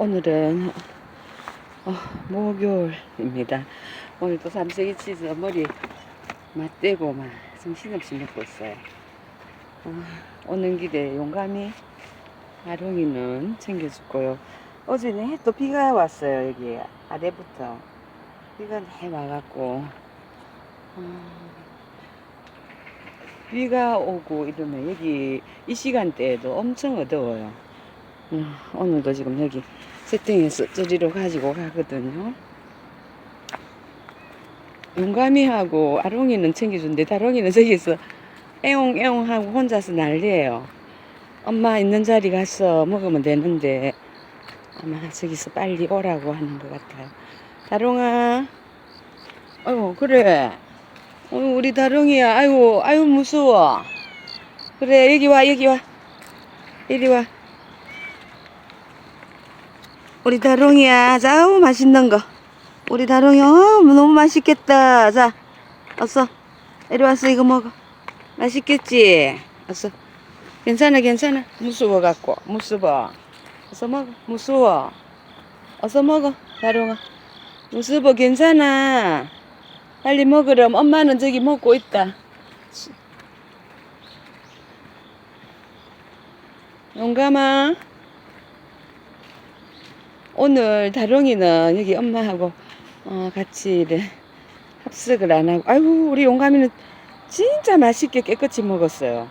오늘은 어, 목요일입니다. 오늘 또 삼색이 치즈 머리 맞대고 막 정신없이 먹고 있어요. 어, 오는 길에 용감히 아롱이는 챙겨줬고요. 어제는 또 비가 왔어요. 여기 아래부터 비가 해 와갖고 어, 비가 오고 이러면 여기 이 시간대에도 엄청 어두워요. 음, 오늘도 지금 여기 세팅해서 저리로 가지고 가거든요. 용감이하고 아롱이는 챙겨준데 다롱이는 저기서 애옹애옹 하고 혼자서 난리예요. 엄마 있는 자리 가서 먹으면 되는데 아마 저기서 빨리 오라고 하는 것 같아요. 다롱아, 아이고 그래. 어, 우리 다롱이야. 아이고 아이고 무서워. 그래 여기 와 여기 와. 이리 와. 우리 다롱이야. 자, 아우, 맛있는 거. 우리 다롱이, 어, 너무 맛있겠다. 자, 어서. 이리 와서 이거 먹어. 맛있겠지? 어서. 괜찮아, 괜찮아. 무서워갖고. 무서워. 어서 먹어. 무서워. 어서 먹어, 다롱아. 무서워, 괜찮아. 빨리 먹으렴. 엄마는 저기 먹고 있다. 용감아. 오늘 다롱이는 여기 엄마하고 어, 같이 합석을 안 하고 아이고 우리 용감이는 진짜 맛있게 깨끗이 먹었어요.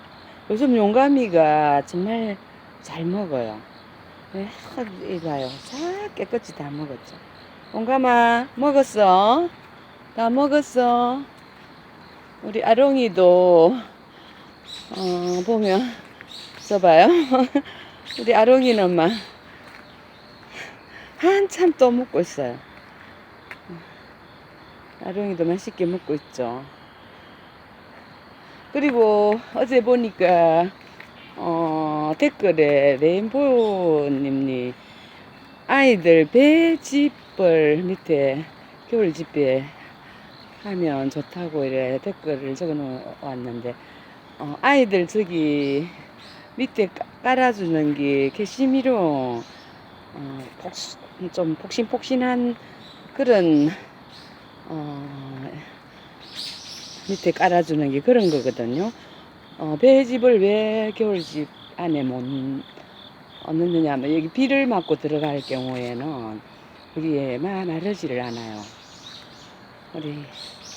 요즘 용감이가 정말 잘 먹어요. 네, 이봐요. 잘 깨끗이 다 먹었죠. 용감아 먹었어? 다 먹었어? 우리 아롱이도 어, 보면 써봐요. 우리 아롱이는 막 한참 또 먹고 있어요. 아롱이도 맛있게 먹고 있죠. 그리고 어제 보니까 어, 댓글에 레인보우님이 아이들 배집을 밑에 겨울 집에 하면 좋다고 이래 댓글을 적어 놓았는데 어, 아이들 저기 밑에 깔- 깔아주는 게 캐시미로 어, 복수, 좀 폭신폭신한 그런 어, 밑에 깔아주는 게 그런 거거든요. 어, 배집을 왜 겨울집 안에 못 넣느냐 하면 여기 비를 맞고 들어갈 경우에는 여기에 마, 마르지를 않아요. 우리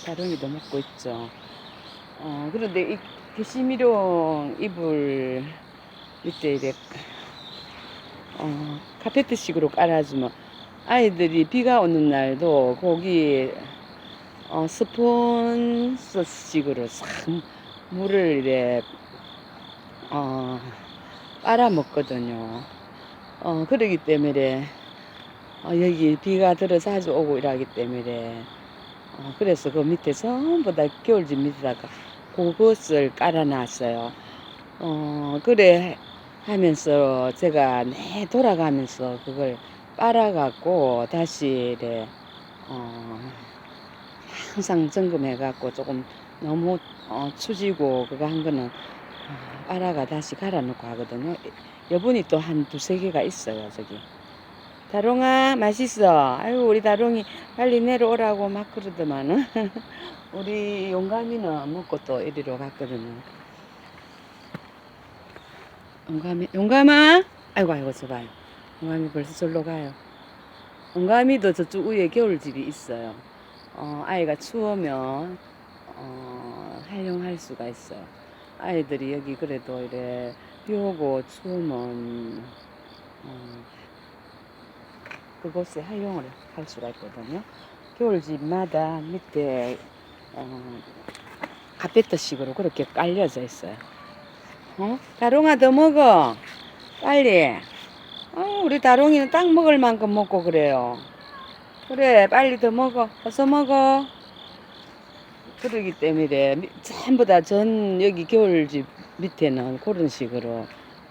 다롱이도 먹고 있죠. 어, 그런데 이 게시미룡 이불 밑에 이렇게 어, 카페트식으로 깔아주면 아이들이 비가 오는 날도 거기 어, 스폰서식으로 싹 물을 이래 어, 빨아 먹거든요. 어, 그러기 때문에 어, 여기 비가 들어 자주 오고 이러기 때문에 어, 그래서 그 밑에 전부 다 겨울집 밑에다가 그것을 깔아놨어요. 어, 그래 하면서 제가 내 돌아가면서 그걸 빨아갖고 다시 이래 어, 항상 점검해갖고 조금 너무 어, 추지고 그거 한 거는 어, 빨아가 다시 갈아놓고 하거든요. 여분이 또 한 두세 개가 있어요 저기. 다롱아 맛있어. 아유 우리 다롱이 빨리 내려오라고 막 그러더만은 우리 용감이는 먹고 또 이리로 갔거든요. 용감이, 용감아! 아이고, 아이고, 저 봐요. 용감이 벌써 절로 가요. 용감이도 저쪽 위에 겨울집이 있어요. 어, 아이가 추우면, 어, 활용할 수가 있어요. 아이들이 여기 그래도 이래 비 오고 추우면, 어, 그곳에 활용을 할 수가 있거든요. 겨울집마다 밑에, 어, 카페트 식으로 그렇게 깔려져 있어요. 어? 다롱아 더 먹어. 빨리. 어, 우리 다롱이는 딱 먹을 만큼 먹고 그래요. 그래, 빨리 더 먹어. 어서 먹어. 그러기 때문에 미- 전부 다 전 여기 겨울집 밑에는 그런 식으로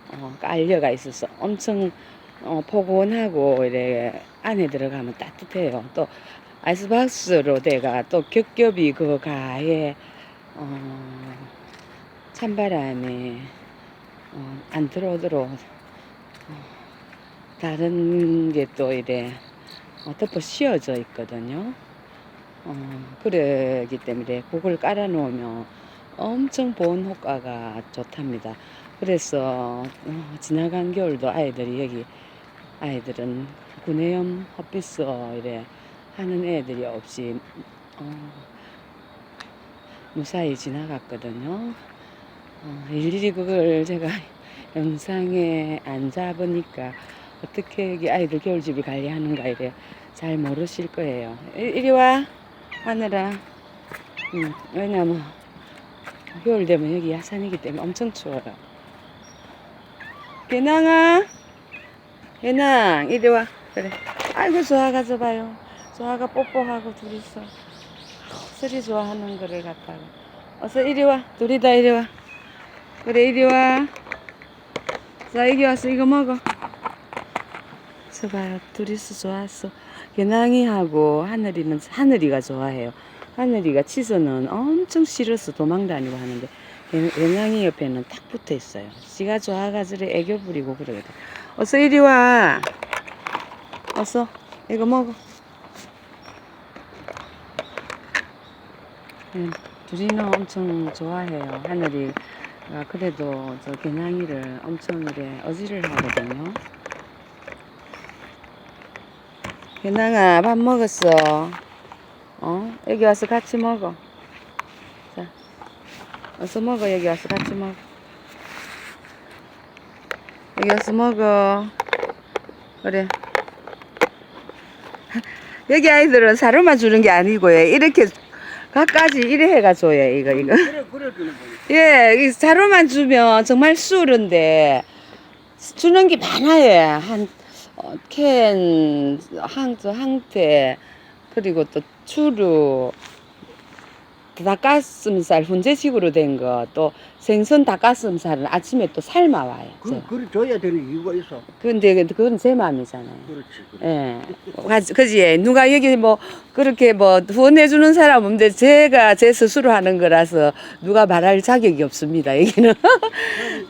어, 깔려가 있어서 엄청 어, 포근하고 이래 안에 들어가면 따뜻해요. 또 아이스박스로 돼가 또 겹겹이 그 가에 어, 찬바람이 어, 안 들어오도록 어, 다른 게 또 이래 어, 덮어 씌워져 있거든요. 어, 그러기 때문에 그걸 깔아 놓으면 엄청 보온 효과가 좋답니다. 그래서 어, 지나간 겨울도 아이들이 여기 아이들은 구내염 헛비스 이래 하는 애들이 없이 어, 무사히 지나갔거든요. 어, 일일이 그걸 제가 영상에 안 잡으니까 어떻게 아이들 겨울집을 관리하는가 이래 잘 모르실 거예요. 이- 이리 와 하늘아. 응, 왜냐면 겨울 되면 여기 야산이기 때문에 엄청 추워요. 개낭아, 개낭 이리 와. 그래. 아이고 조아가 줘봐요. 조아가 뽀뽀하고 둘이서 술이 좋아하는 거를 갖다가 어서 이리 와. 둘이 다 이리 와. 그래 이리 와. 자 여기 와서 이거 먹어. 저 봐요. 둘이서 좋았어. 개낭이하고 하늘이는 하늘이가 좋아해요. 하늘이가 치서는 엄청 싫어서 도망 다니고 하는데 개낭이 옆에는 딱 붙어 있어요. 지가 좋아가지고 애교 부리고 그러거든. 어서 이리 와. 어서 이거 먹어. 네, 둘이는 엄청 좋아해요. 하늘이 가 그래도 저 개냥이를 엄청 이래 어지를 하거든요. 개낭아 밥 먹었어. 어? 여기 와서 같이 먹어. 자, 어서 먹어. 여기 와서 같이 먹어. 여기 와서 먹어. 그래. 여기 아이들은 사료만 주는 게 아니고요. 이렇게 갖가지 이래 해가 줘요. 이거 이거. 그래 그래 거지. 예, 이 사료만 주면 정말 수른데 주는 게 많아요. 한 어, 캔, 항, 저 항태 그리고 또 추루, 닭가슴살 훈제식으로 된 거, 또 생선 닭가슴살은 아침에 또 삶아 와요. 그 그래 줘야 되는 이유가 있어. 근데 그건 제 마음이잖아요. 그렇지. 예. 가지- 그지? 누가 여기 뭐, 그렇게 뭐, 후원해 주는 사람 없는데, 제가 제 스스로 하는 거라서, 누가 말할 자격이 없습니다, 여기는.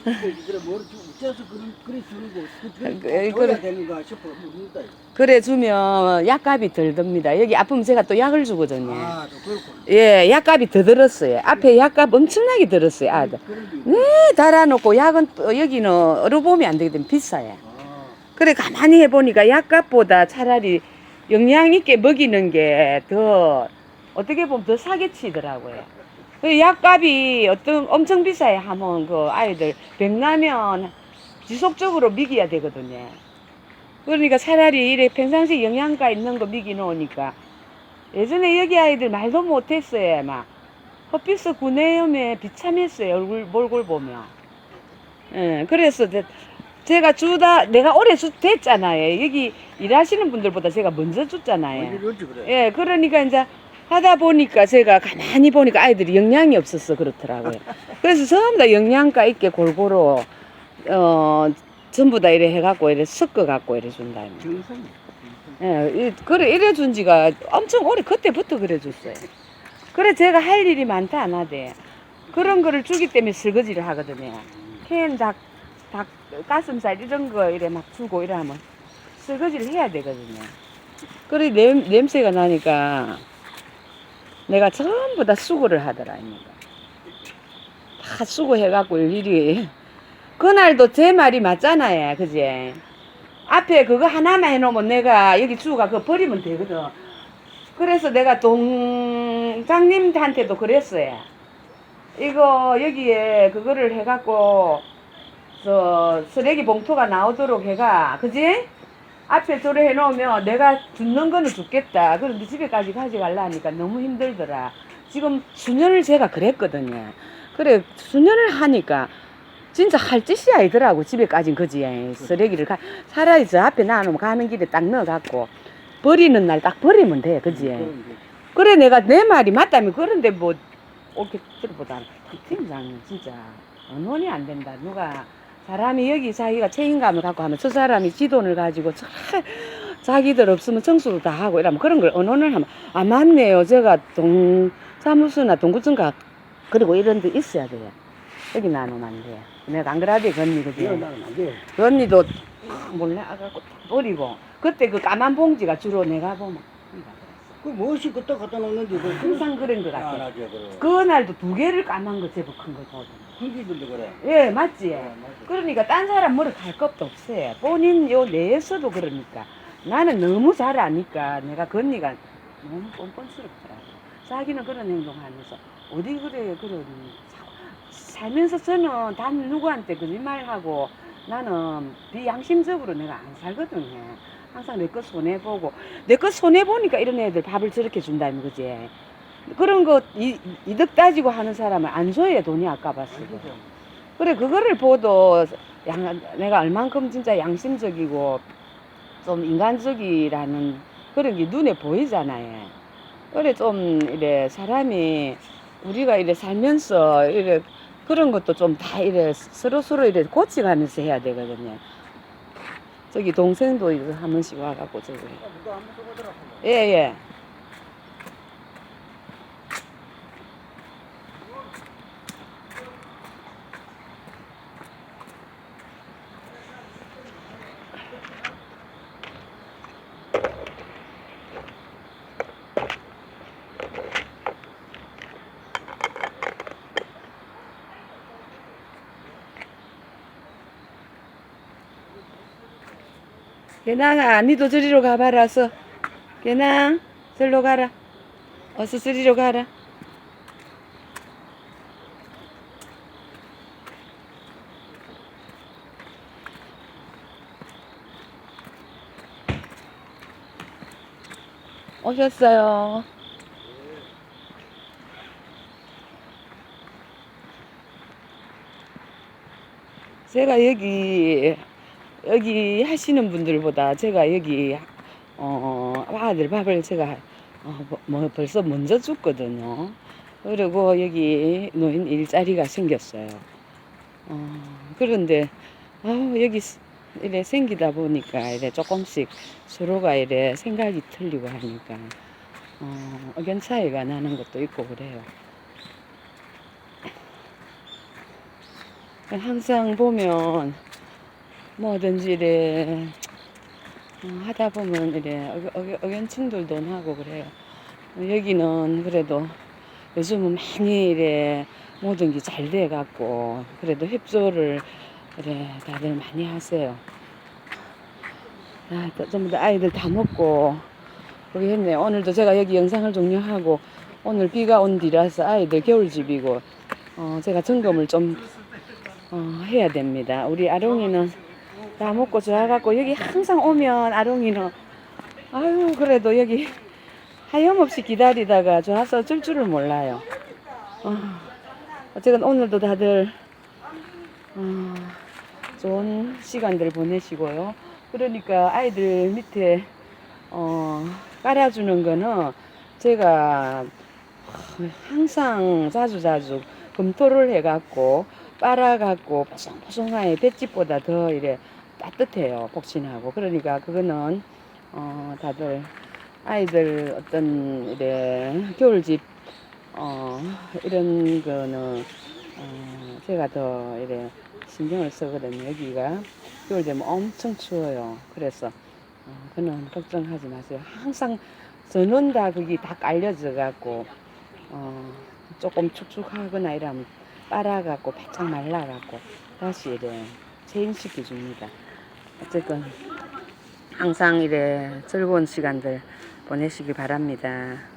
그래 그래 뭘 주- 어 째서 그런 그래 주는 거 그, 그, 줘야 그래. 되는가 싶어 묻는다. 그래 주면 약값이 덜 듭니다. 여기 아프면 제가 또 약을 주거든요. 아, 또 그렇구나. 예, 약값이 더 들었어요. 앞에 약값 엄청나게 들었어요, 아들. 게 있- 네, 달아놓고 약은 또 여기는 얼어보면 안 되기 때문에 비싸요. 아, 그래 가만히 해보니까 약값보다 차라리 영양 있게 먹이는 게 더 어떻게 보면 더 사기 치더라고요. 그 약값이 어떤 엄청 비싸요 하면 그 아이들 백라면 지속적으로 먹여야 되거든요. 그러니까 차라리 이래 평상시 영양가 있는 거 먹이 놓으니까 예전에 여기 아이들 말도 못했어요 막 헛비스 구내염에 비참했어요 얼굴 몰골 보면. 예, 그래서 제- 제가 주다 내가 오래 주 됐잖아요. 여기 일하시는 분들보다 제가 먼저 줬잖아요. 예, 그러니까 이제 하다 보니까 제가 가만히 보니까 아이들이 영양이 없어서 그렇더라고요. 그래서 전부 다 영양가 있게 골고루 어 전부 다 이래 해갖고 이래 섞어 갖고 이래 준다. 정성. 예, 이- 그래 이래 준 지가 엄청 오래 그때부터 그래 줬어요. 그래 제가 할 일이 많다 안 하대. 그런 거를 주기 때문에 설거지를 하거든요. 캔 닭, 닭, 가슴살 이런 거 이래 막 주고 이러면 설거지를 해야 되거든요. 그래 냄, 냄새가 나니까 내가 전부 다 수고를 하더라, 이니까. 다 수고해갖고 일일이. 그날도 제 말이 맞잖아요, 그지? 앞에 그거 하나만 해놓으면 내가 여기 주가 그거 버리면 되거든. 그래서 내가 동장님한테도 그랬어요. 이거 여기에 그거를 해갖고 저 쓰레기 봉투가 나오도록 해가 그지? 앞에 저래 해놓으면 내가 죽는 거는 죽겠다. 그런데 집에까지 가져갈라 하니까 너무 힘들더라. 지금 수년을 제가 그랬거든요. 그래 수년을 하니까 진짜 할 짓이 아니더라고 집에까진 그지. 쓰레기를 가 차라리 저 앞에 놔놓으면 가는 길에 딱 넣어갖고 버리는 날 딱 버리면 돼 그지? 게. 그래 내가 내 말이 맞다면 그런데 뭐 옳게 들어보다 팀장은 진짜. 언론이 안 된다. 누가 사람이 여기 자기가 책임감을 갖고 하면 저 사람이 지돈을 가지고 저 자기들 없으면 청소도 다 하고 이러면 그런 걸 언론을 하면 아 맞네요. 제가 동 사무소나 동구청가 그리고 이런 데 있어야 돼요 여기 나누면 안 돼요 내가 안 그러지 그 언니 그지 나는 안 돼. 그 언니도 딱 몰라가고 딱 버리고 그때 그 까만 봉지가 주로 내가 보면 그 무엇이 그때 갖다 놓는데 그 항상 그런 것 같아. 희한하게 그래. 그날도 두 개를 까만 거 제법 큰 거 거든. 굴비들도 그래. 예, 맞지? 어, 맞아. 그러니까 딴 사람 머리 갈 것도 없어요. 본인 요 내에서도 그러니까. 나는 너무 잘 아니까 내가 그 언니가 너무 뻔뻔스럽더라고. 자기는 그런 행동하면서 어디 그래 그런 살면서 저는 단 누구한테 거짓말하고 나는 비양심적으로 내가 안 살거든요. 항상 내 거 손해보고 내 거 손해보니까 이런 애들 밥을 저렇게 준다는 거지. 그런 거 이, 이득 따지고 하는 사람은 안 줘야 돈이 아까봤어. 그래 그거를 보도 양, 내가 얼만큼 진짜 양심적이고 좀 인간적이라는 그런 게 눈에 보이잖아요. 그래 좀 이래 사람이 우리가 이래 살면서 이래 그런 것도 좀 다 이래 서로 서로 이래 고치가면서 해야 되거든요. 저기 동생도 이거 한 번씩 와갖고 저기 아. 예예. 개낭아, 니도 저리로 가봐라, 어서. 개낭, 절로 가라. 어서 저리로 가라. 오셨어요. 제가 여기 여기 하시는 분들보다 제가 여기 어 아들 밥을 제가 어, 뭐, 뭐 벌써 먼저 줬거든요. 그리고 여기 노인 일자리가 생겼어요. 어, 그런데 아 여기 스- 이래 생기다 보니까 이래 조금씩 서로가 이래 생각이 틀리고 하니까 어, 의견 차이가 나는 것도 있고 그래요. 항상 보면 뭐든지 이래 어, 하다 보면 이래 의견충돌도 나고 그래요. 여기는 그래도 요즘은 많이 이래 모든 게 잘 돼 갖고 그래도 협조를 그래 다들 많이 하세요. 아, 또 전부 다 아이들 다 먹고 그러게 했네. 오늘도 제가 여기 영상을 종료하고 오늘 비가 온 뒤라서 아이들 겨울집이고 어, 제가 점검을 좀 어, 해야 됩니다. 우리 아롱이는 다 먹고 좋아갖고 여기 항상 오면 아롱이는 아유 그래도 여기 하염없이 기다리다가 좋아서 줄 줄을 몰라요. 어, 어쨌든 오늘도 다들 어, 좋은 시간들 보내시고요. 그러니까 아이들 밑에 어, 깔아주는 거는 제가 항상 자주자주 검토를 해갖고 빨아갖고 보송보송하게 뱃집보다 더 이래 따뜻해요 복신하고. 그러니까 그거는 어 다들 아이들 어떤 이래 겨울집 어 이런 거는 어 제가 더 이래 신경을 쓰거든요. 여기가 겨울 되면 엄청 추워요. 그래서 어 그는 걱정하지 마세요. 항상 저는 다 거기 다 깔려져 갖고 어 조금 축축하거나 이러면 빨아갖고 바짝 말라갖고 다시 이래 체인시켜 줍니다. 어쨌건 항상 이래 즐거운 시간들 보내시기 바랍니다.